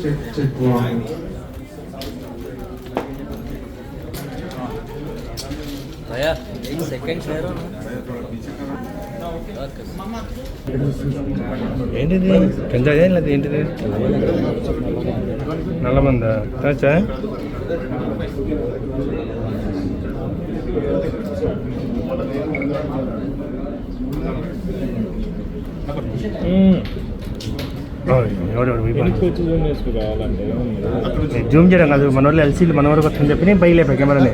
Check check one भैया एक second ठहरो ना ఏంటిది గంజాయా లేదా ఏంటిది నల్లమంద తాచా జూమ్ చేయడం కాదు మన వాళ్ళు ఎల్సీలు మన వరకు వస్తుందని చెప్పి నేను పైలేపా కెమెరాని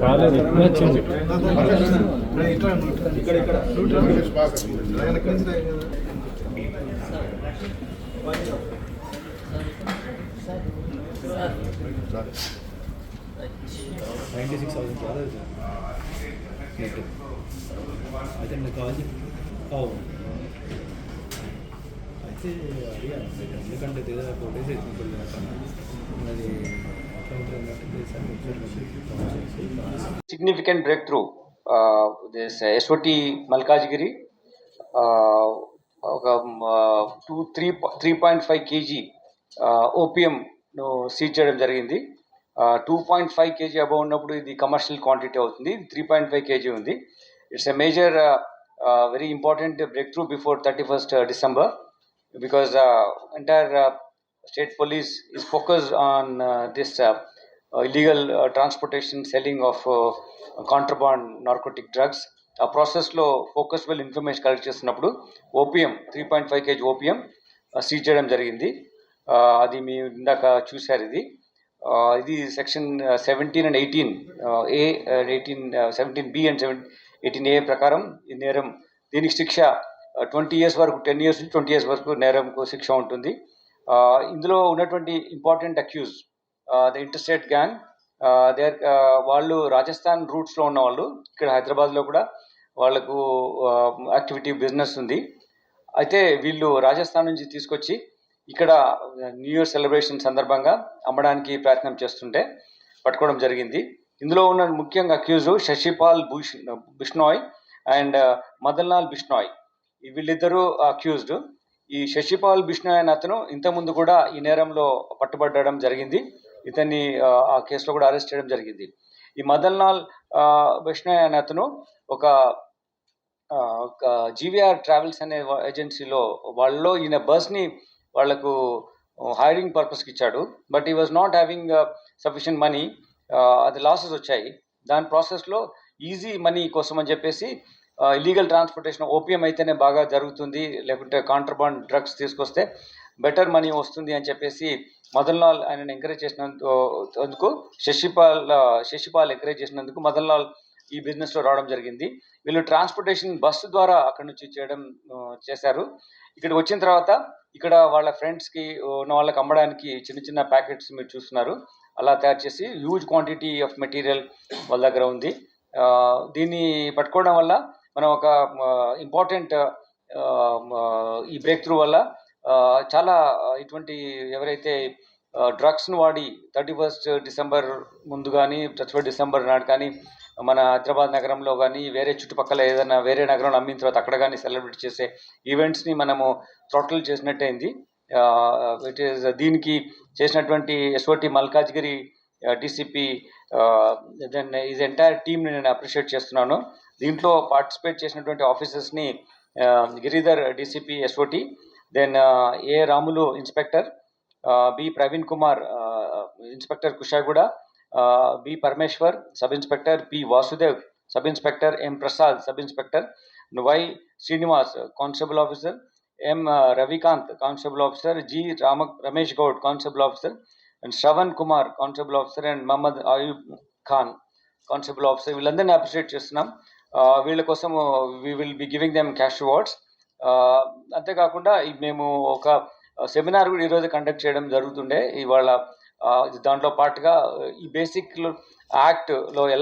కాలేదు ఎక్కువ వచ్చింది. నైంటీ సిక్స్ థౌసండ్ కాదు నెట్ అయితే నేను కాల్ అవును అడిగాను ఎందుకంటే ఫోటోస్ అది this uh, SOT Malkajgiri, uh, ఒక two three three point five KG opium seize చేయడం జరిగింది. Two point five KG above ఉన్నప్పుడు ఇది కమర్షియల్ క్వాంటిటీ అవుతుంది. త్రీ పాయింట్ ఫైవ్ కేజీ ఉంది. It's a major very important breakthrough before thirty first December because uh, entire uh, state police is focused on uh, this uh, uh, illegal uh, transportation selling of uh, contraband narcotic drugs. ఆ ప్రాసెస్లో focus well information collect చేసినప్పుడు opium three point five KG opium seize చేయడం జరిగింది. అది మీ ఇందాక చూశారు ఇది. ఇది section seventeen and eighteen A eighteen seventeen B and seven eighteen A ప్రకారం ఈ నేరం దీనికి శిక్ష ట్వంటీ ఇయర్స్ వరకు టెన్ ఇయర్స్ నుంచి ట్వంటీ ఇయర్స్ వరకు నేరంకు శిక్ష ఉంటుంది. ఇందులో ఉన్నటువంటి important accuse the interstate gang there వాళ్ళు రాజస్థాన్ రూట్స్లో ఉన్న వాళ్ళు ఇక్కడ హైదరాబాద్లో కూడా వాళ్ళకు యాక్టివిటీ బిజినెస్ ఉంది. అయితే వీళ్ళు రాజస్థాన్ నుంచి తీసుకొచ్చి ఇక్కడ న్యూ ఇయర్ సెలబ్రేషన్ సందర్భంగా అమ్మడానికి ప్రయత్నం చేస్తుంటే పట్టుకోవడం జరిగింది. ఇందులో ఉన్న ముఖ్యంగా అక్యూజ్ శశిపాల్ భూష్ బిష్నాయ్ అండ్ మదన్లాల్ బిష్నాయ్ వీళ్ళిద్దరూ అక్యూజ్డ్ ఈ శశిపాల్ బిష్నాయ్ అనే అతను ఇంతకుముందు కూడా ఈ నేరంలో పట్టుబడడం జరిగింది. ఇతన్ని ఆ, కేసులో కూడా అరెస్ట్ చేయడం జరిగింది. ఈ మదన్లాల్ లాల్ అనే అతను ఒక ఒక జీవీఆర్ ట్రావెల్స్ అనే ఏజెన్సీలో వాళ్ళలో ఈయన బస్ని వాళ్ళకు హైరింగ్ పర్పస్కి ఇచ్చాడు. But he was not having sufficient money అది లాసెస్ వచ్చాయి. దాని ప్రాసెస్లో ఈజీ మనీ కోసం అని చెప్పేసి ఇల్లీగల్ ట్రాన్స్పోర్టేషన్ ఓపీఎం అయితేనే బాగా జరుగుతుంది లేకుంటే కాంట్రబాండ్ డ్రగ్స్ తీసుకొస్తే బెటర్ మనీ వస్తుంది అని చెప్పేసి మదన్ లాల్ ఆయన ఎంకరేజ్ చేసినందుకు శశిపాల్ శశిపాల్ ఎంకరేజ్ చేసినందుకు మదన్ లాల్ ఈ బిజినెస్లో రావడం జరిగింది. వీళ్ళు ట్రాన్స్పోర్టేషన్ బస్సు ద్వారా అక్కడ నుంచి చేయడం చేశారు. ఇక్కడ వచ్చిన తర్వాత ఇక్కడ వాళ్ళ ఫ్రెండ్స్కి ఉన్న వాళ్ళకి అమ్మడానికి చిన్న చిన్న ప్యాకెట్స్ మీరు చూస్తున్నారు. అలా తయారు చేసి హ్యూజ్ క్వాంటిటీ ఆఫ్ మెటీరియల్ వాళ్ళ దగ్గర ఉంది. దీన్ని పట్టుకోవడం వల్ల మనం ఒక ఇంపార్టెంట్ ఈ బ్రేక్ త్రూ వల్ల చాలా ఇటువంటి ఎవరైతే డ్రగ్స్ను వాడి థర్టీ ఫస్ట్ డిసెంబర్ ముందు కానీ థర్టీ ఫస్ట్ డిసెంబర్ నాడు కానీ మన హైదరాబాద్ నగరంలో కానీ వేరే చుట్టుపక్కల ఏదైనా వేరే నగరంలో అమ్మిన తర్వాత అక్కడ కానీ సెలబ్రేట్ చేసే ఈవెంట్స్ని మనము థ్రోటల్ చేసినట్టయింది. ఇట్ ఈస్ దీనికి చేసినటువంటి SOT Malkajgiri DCP then is entire టీమ్ని నేను అప్రిషియేట్ చేస్తున్నాను. దీంట్లో పార్టిసిపేట్ చేసినటువంటి ఆఫీసర్స్ని Giridhar DCP SOT then A Ramulu inspector B Praveen Kumar inspector Kushaiguda B Parameshwar sub inspector P Vasudev sub inspector M Prasad sub inspector Y Srinivas constable officer M Ravikanth constable officer G Rama Ramesh Goud constable officer and Shravan Kumar constable officer and Mohammed Ayub Khan constable officer. వీళ్ళందరినీ appreciate చేస్తున్నాం. వీళ్ళ కోసం we will be giving them cash rewards అంతేకాకుండా మేము ఒక seminar కూడా ఈరోజు conduct చేయడం జరుగుతుండే. ఇవాళ దాంట్లో పాటుగా ఈ బేసిక్ యాక్ట్లో